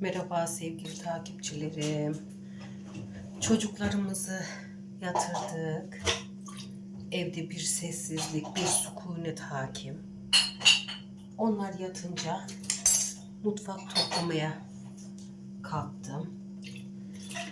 Merhaba sevgili takipçilerim. Çocuklarımızı yatırdık. Evde bir sessizlik, bir sükunet hakim. Onlar yatınca mutfak toplamaya kalktım.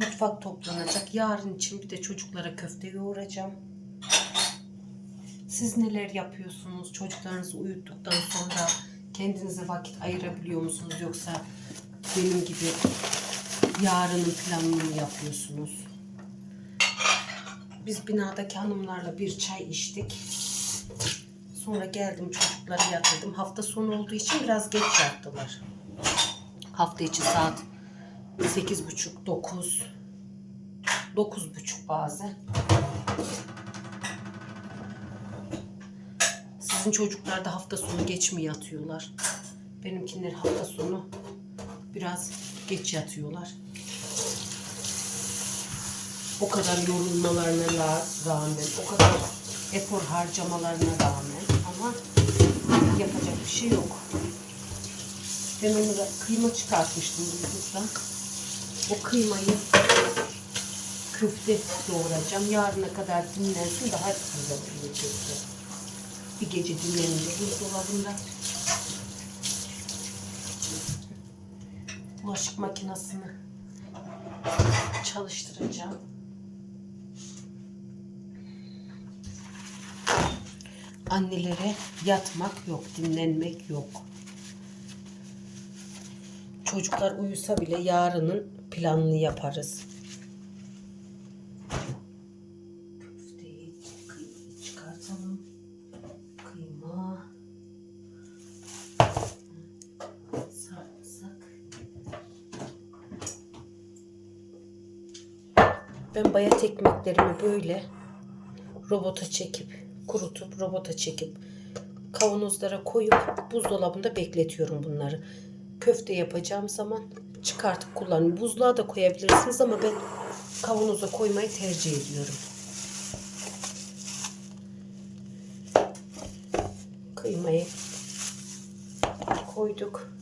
Mutfak toplanacak. Yarın için bir de çocuklara köfte yoğuracağım. Siz neler yapıyorsunuz? Çocuklarınızı uyuttuktan sonra kendinize vakit ayırabiliyor musunuz? Yoksa benim gibi yarının planını yapıyorsunuz? Biz binadaki hanımlarla bir çay içtik. Sonra geldim çocukları yatırdım. Hafta sonu olduğu için biraz geç yattılar. Hafta içi saat 8.30 9 9.30 bazen. Sizin çocuklar da hafta sonu geç mi yatıyorlar? Benimkiler hafta sonu biraz geç yatıyorlar. O kadar yorulmalarına la- rağmen, o kadar efor harcamalarına rağmen ama yapacak bir şey yok. Ben onlara kıyma çıkartmıştım buzluktan. O kıymayı köfte doğrayacağım. Yarına kadar dinlensin daha güzel olur köfte. Bir gece dinlenince buzdolabında. Bulaşık makinesini çalıştıracağım. Annelere yatmak yok, dinlenmek yok. Çocuklar uyusa bile yarının planını yaparız. Köfteyi, kıymayı çıkartalım. Kıyma. Sarımsak. Ben bayat ekmeklerimi böyle robota çekip, kurutup robota çekip kavanozlara koyup buzdolabında bekletiyorum bunları. Köfte yapacağım zaman çıkartıp kullanıyorum. Buzluğa da koyabilirsiniz ama ben kavanoza koymayı tercih ediyorum. Kıymayı koyduk.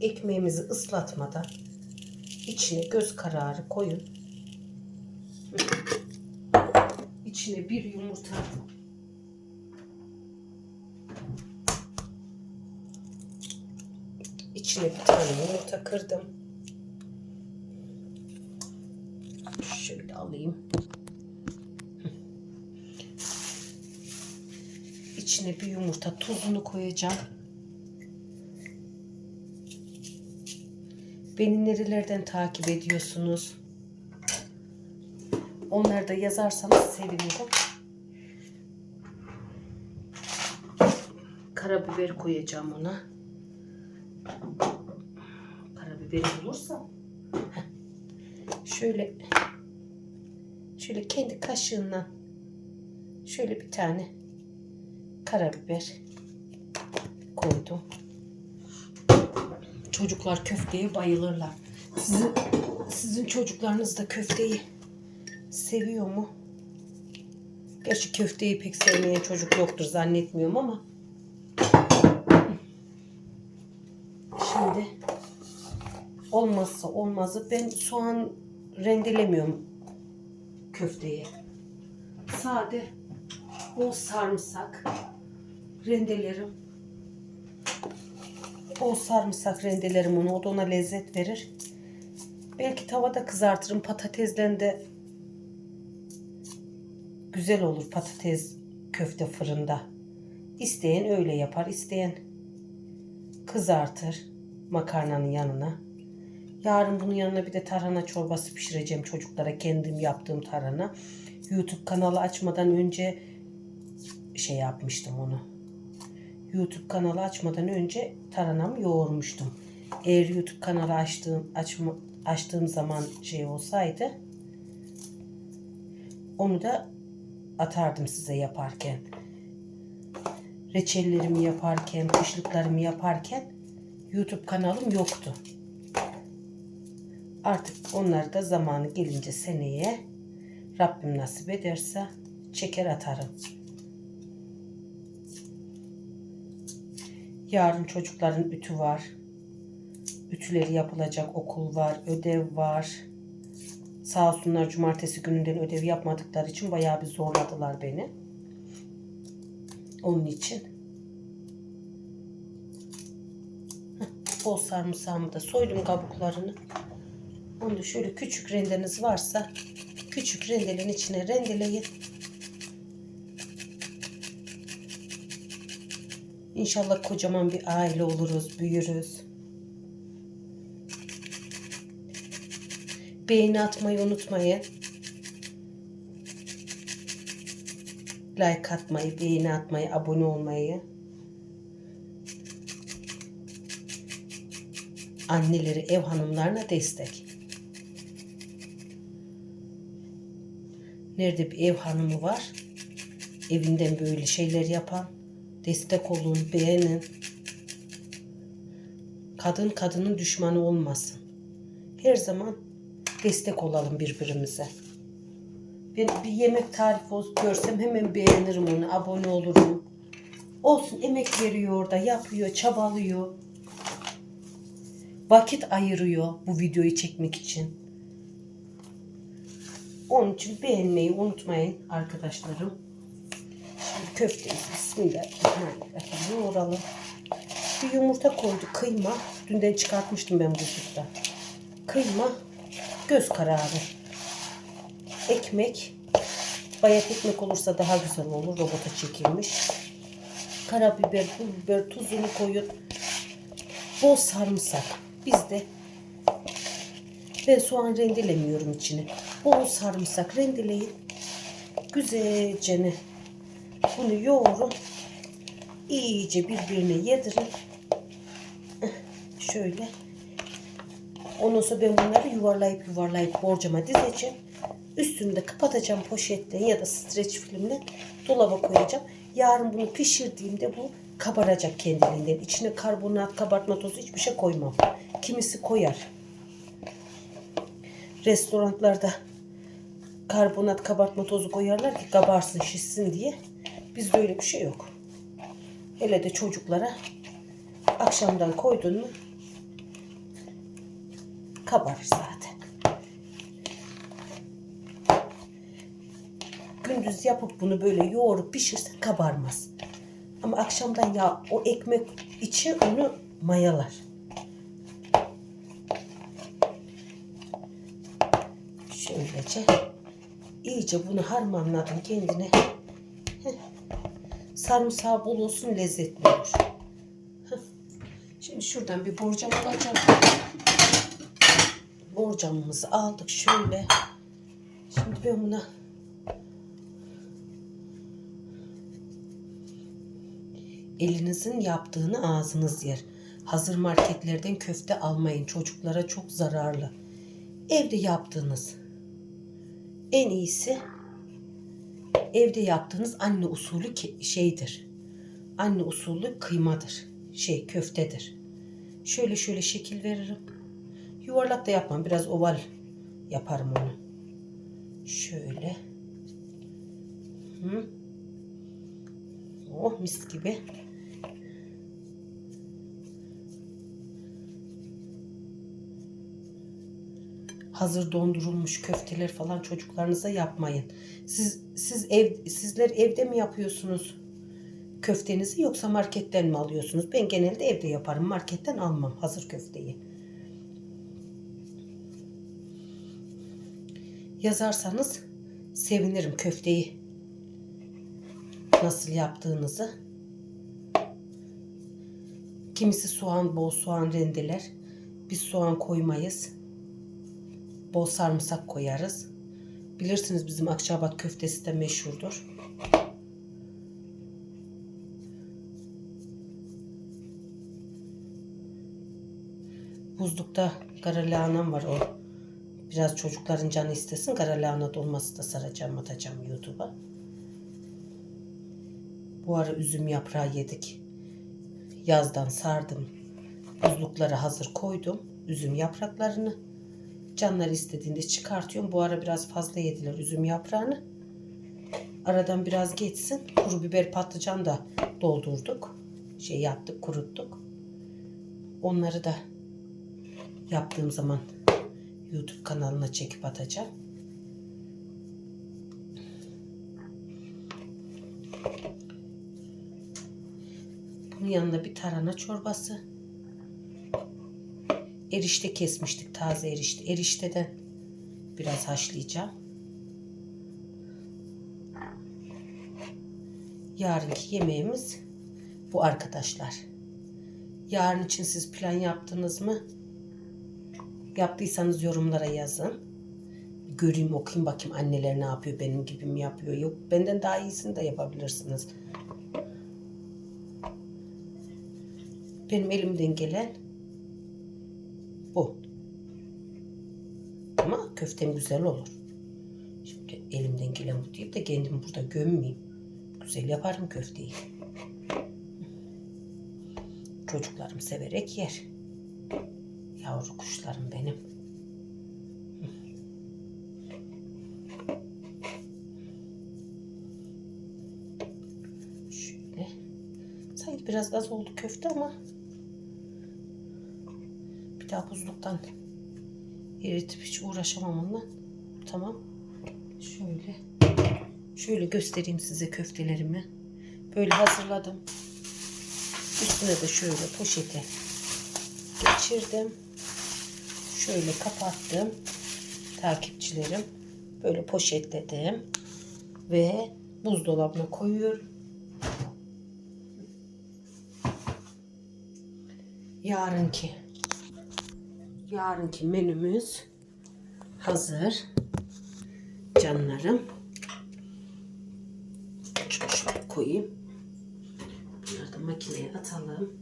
Ekmeğimizi ıslatmadan içine göz kararı koyun. İçine bir yumurta İçine bir tane yumurta kırdım. Şöyle alayım. İçine bir yumurta tuzunu koyacağım. Beni nerelerden takip ediyorsunuz? Onları da yazarsanız sevinirim. Karabiber koyacağım ona. Karabiberi bulursam. Heh. Şöyle şöyle kendi kaşığından şöyle bir tane karabiber koydum. Çocuklar köfteye bayılırlar. Sizin sizin çocuklarınız da köfteyi seviyor mu? Gerçi köfteyi pek sevmeyen çocuk yoktur zannetmiyorum ama. Şimdi olmazsa olmazı ben soğan rendelemiyorum köfteye. Sade bol sarımsak rendelerim. Bol sarımsak rendelerim onu. O da ona lezzet verir. Belki tavada kızartırım. Patatesden de güzel olur patates köfte fırında. İsteyen öyle yapar. isteyen kızartır makarnanın yanına. Yarın bunun yanına bir de tarhana çorbası pişireceğim çocuklara. Kendim yaptığım tarhana. YouTube kanalı açmadan önce şey yapmıştım onu. YouTube kanalı açmadan önce tarhanamı yoğurmuştum. Eğer YouTube kanalı açtığım açma, açtığım zaman şey olsaydı onu da atardım size yaparken. Reçellerimi yaparken, kışlıklarımı yaparken YouTube kanalım yoktu. Artık onları da zamanı gelince seneye Rabbim nasip ederse çeker atarım. Yarın çocukların ütü var. Ütüleri yapılacak okul var, ödev var. Sağ olsunlar cumartesi gününden ödev yapmadıkları için bayağı bir zorladılar beni. Onun için. Heh, Bol sarımsağımı da soydum kabuklarını. Onu da şöyle küçük rendeniz varsa küçük rendelerin içine rendeleyin. İnşallah kocaman bir aile oluruz, büyürüz. Beğeni atmayı unutmayın. Like atmayı, beğeni atmayı, abone olmayı. Anneleri, ev hanımlarına destek. Nerede bir ev hanımı var? Evinden böyle şeyler yapan. Destek olun, beğenin. Kadın kadının düşmanı olmasın. Her zaman destek olalım birbirimize. Ben bir yemek tarifi görsem hemen beğenirim onu, abone olurum. Olsun emek veriyor orada, yapıyor, çabalıyor. Vakit ayırıyor bu videoyu çekmek için. Onun için beğenmeyi unutmayın arkadaşlarım. Şimdi köfteyi bismillahirrahmanirrahim yoğuralım. Bir yumurta koyduk kıyma. Dünden çıkartmıştım ben buzlukta. Kıyma göz kararı. Ekmek. Bayat ekmek olursa daha güzel olur. Robota çekilmiş. Karabiber, pul biber, tuzunu koyun. Bol sarımsak. Bizde ben soğan rendelemiyorum içine. Bol sarımsak rendeleyin. Güzelce ne? Bunu yoğurun. İyice birbirine yedirin. Şöyle. Ondan sonra ben bunları yuvarlayıp yuvarlayıp borcama dizeceğim. Üstünü de kapatacağım poşetten ya da streç filmle dolaba koyacağım. Yarın bunu pişirdiğimde bu kabaracak kendiliğinden. İçine karbonat, kabartma tozu hiçbir şey koymam. Kimisi koyar. Restoranlarda karbonat, kabartma tozu koyarlar ki kabarsın, şişsin diye. Bizde öyle bir şey yok. Hele de çocuklara akşamdan koydun mu kabarır zaten. Gündüz yapıp bunu böyle yoğurup pişirsen kabarmaz. Ama akşamdan ya o ekmek içi onu mayalar. Şöylece iyice bunu harmanladım kendine. Heh. Sarımsağı bol olsun lezzetli olur. Şimdi şuradan bir borcam alacağım. Borcamımızı aldık şöyle. Şimdi ben buna elinizin yaptığını ağzınız yer. Hazır marketlerden köfte almayın. Çocuklara çok zararlı. Evde yaptığınız en iyisi evde yaptığınız anne usulü şeydir. Anne usulü kıymadır. Şey köftedir. Şöyle şöyle şekil veririm. Yuvarlak da yapmam. Biraz oval yaparım onu. Şöyle. Hı. Oh mis gibi. hazır dondurulmuş köfteler falan çocuklarınıza yapmayın. Siz siz ev sizler evde mi yapıyorsunuz köftenizi yoksa marketten mi alıyorsunuz? Ben genelde evde yaparım. Marketten almam hazır köfteyi. Yazarsanız sevinirim köfteyi nasıl yaptığınızı. Kimisi soğan, bol soğan rendeler. Biz soğan koymayız bol sarımsak koyarız. Bilirsiniz bizim Akçabat köftesi de meşhurdur. Buzlukta kara lahanam var o. Biraz çocukların canı istesin. Kara lahana dolması da saracağım atacağım YouTube'a. Bu ara üzüm yaprağı yedik. Yazdan sardım. Buzluklara hazır koydum. Üzüm yapraklarını. Canlar istediğinde çıkartıyorum. Bu ara biraz fazla yediler üzüm yaprağını. Aradan biraz geçsin. Kuru biber patlıcan da doldurduk. Şey yaptık, kuruttuk. Onları da Yaptığım zaman YouTube kanalına çekip atacağım. Bunun yanında bir tarhana çorbası. Erişte kesmiştik taze erişte. Erişteden biraz haşlayacağım. Yarınki yemeğimiz bu arkadaşlar. Yarın için siz plan yaptınız mı? Yaptıysanız yorumlara yazın. Göreyim okuyayım bakayım anneler ne yapıyor benim gibi mi yapıyor. Yok benden daha iyisini de yapabilirsiniz. Benim elimden gelen bu. Ama köftem güzel olur. Şimdi elimden gelen bu deyip de kendimi burada gömmeyeyim. Güzel yaparım köfteyi. Çocuklarım severek yer. Yavru kuşlarım benim. Şöyle. Sanki biraz az oldu köfte ama bir daha buzluktan eritip hiç uğraşamam onunla. Tamam. Şöyle. Şöyle göstereyim size köftelerimi. Böyle hazırladım. Üstüne de şöyle poşete geçirdim. Şöyle kapattım. Takipçilerim. Böyle poşetledim. Ve buzdolabına koyuyorum. Yarınki yarınki menümüz hazır. Canlarım. Şunu şöyle koyayım. Bunları da makineye atalım.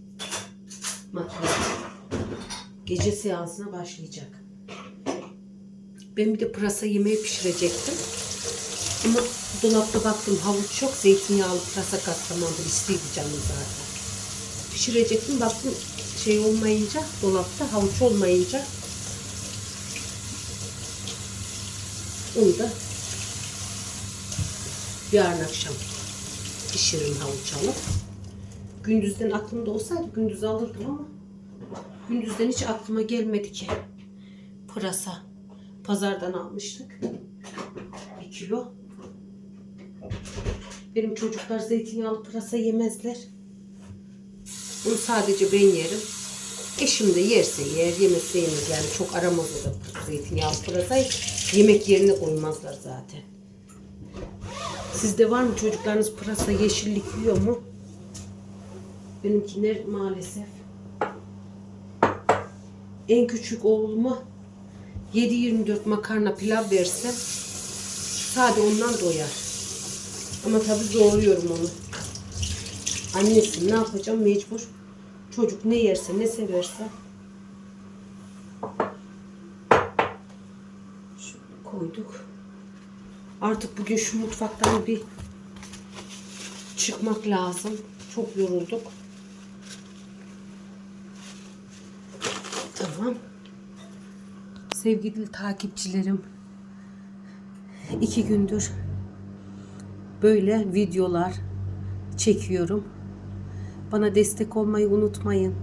Makine gece seansına başlayacak. Ben bir de pırasa yemeği pişirecektim. Ama dolapta baktım havuç çok zeytinyağlı pırasa katlamadım. İsteydi canım zaten. Pişirecektim baktım şey olmayınca dolapta havuç olmayınca onu da yarın akşam pişiririm havuç alıp. Gündüzden aklımda olsaydı gündüz alırdım ama gündüzden hiç aklıma gelmedi ki. Pırasa. Pazardan almıştık. Bir kilo. Benim çocuklar zeytinyağlı pırasa yemezler. Bunu sadece ben yerim. Eşim de yerse yer, yemezse yemez. Yani çok aramaz o da zeytinyağlı pırasayı. Yemek yerine koymazlar zaten. Sizde var mı çocuklarınız pırasa yeşillik yiyor mu? Benimkiler maalesef. En küçük oğluma 7-24 makarna pilav versem sade ondan doyar. Ama tabii zorluyorum onu. Annesi ne yapacağım mecbur. Çocuk ne yerse ne severse. Şöyle koyduk. Artık bugün şu mutfaktan bir çıkmak lazım. Çok yorulduk. Tamam. Sevgili takipçilerim. iki gündür böyle videolar çekiyorum. Bana destek olmayı unutmayın.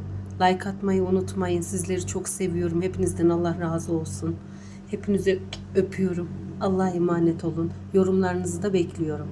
Like atmayı unutmayın. Sizleri çok seviyorum. Hepinizden Allah razı olsun. Hepinizi öpüyorum. Allah'a emanet olun. Yorumlarınızı da bekliyorum.